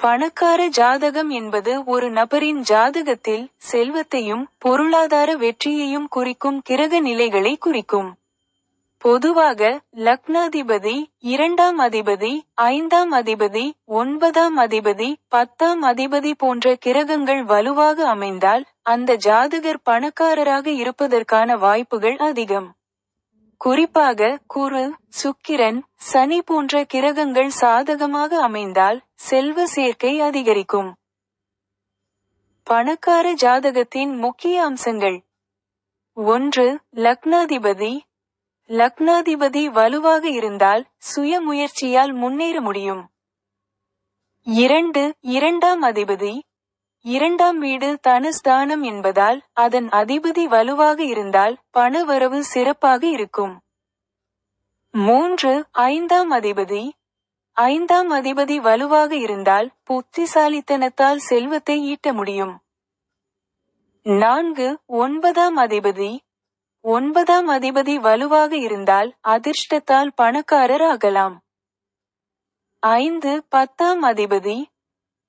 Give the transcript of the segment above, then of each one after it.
பணக்கார ஜாதகம் என்பது ஒரு நபரின் ஜாதகத்தில் செல்வத்தையும் பொருளாதார வெற்றியையும் குறிக்கும் கிரக நிலைகளை குறிக்கும். பொதுவாக லக்னாதிபதி இரண்டாம் அதிபதி ஐந்தாம் அதிபதி ஒன்பதாம் அதிபதி பத்தாம் அதிபதி போன்ற கிரகங்கள் வலுவாக அமைந்தால் அந்த ஜாதகர் பணக்காரராக இருப்பதற்கான வாய்ப்புகள் அதிகம். குறிப்பாக குரு சுக்கிரன் சனி போன்ற கிரகங்கள் சாதகமாக அமைந்தால் செல்வ சேர்க்கை அதிகரிக்கும். பணக்கார ஜாதகத்தின் முக்கிய அம்சங்கள். ஒன்று லக்னாதிபதி. லக்னாதிபதி வலுவாக இருந்தால் சுய முயற்சியால் முன்னேற முடியும். இரண்டு இரண்டாம் அதிபதி. இரண்டாம் வீடு தனஸ்தானம் என்பதால் அதன் அதிபதி வலுவாக இருந்தால் பணவரவு சிறப்பாக இருக்கும். மூன்று ஐந்தாம் அதிபதி. ஐந்தாம் அதிபதி வலுவாக இருந்தால் புத்திசாலித்தனத்தால் செல்வத்தை ஈட்ட முடியும். நான்கு ஒன்பதாம் அதிபதி. ஒன்பதாம் அதிபதி வலுவாக இருந்தால் அதிர்ஷ்டத்தால் பணக்காரர் ஆகலாம். ஐந்து பத்தாம் அதிபதி.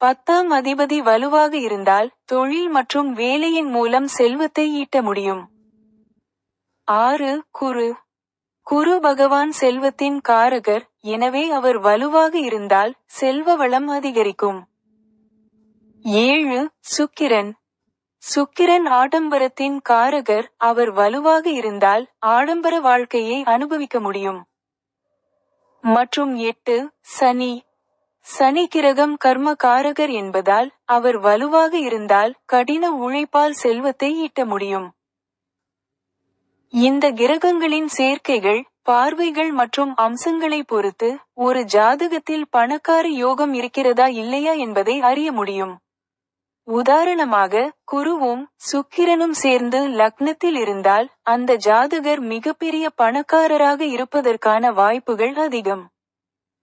பத்தாம் அதிபதி வலுவாக இருந்தால் தொழில் மற்றும் வேலையின் மூலம் செல்வத்தை ஈட்ட முடியும். ஆறு குரு. குரு பகவான் செல்வத்தின் காரகர் எனவே அவர் வலுவாக இருந்தால் செல்வ வளம் அதிகரிக்கும். ஏழு சுக்கிரன். சுக்கிரன் ஆடம்பரத்தின் காரகர் அவர் வலுவாக இருந்தால் ஆடம்பர வாழ்க்கையை அனுபவிக்க முடியும். மற்றும் எட்டு சனி. சனி கிரகம் கர்ம காரகர் என்பதால் அவர் வலுவாக இருந்தால் கடின உழைப்பால் செல்வத்தை ஈட்ட முடியும். இந்த கிரகங்களின் சேர்க்கைகள் பார்வைகள் மற்றும் அம்சங்களை பொறுத்து ஒரு ஜாதகத்தில் பணக்கார யோகம் இருக்கிறதா இல்லையா என்பதை அறிய முடியும். உதாரணமாக குருவும் சுக்கிரனும் சேர்ந்து லக்னத்தில் இருந்தால் அந்த ஜாதகர் மிகப்பெரிய பணக்காரராக இருப்பதற்கான வாய்ப்புகள் அதிகம்.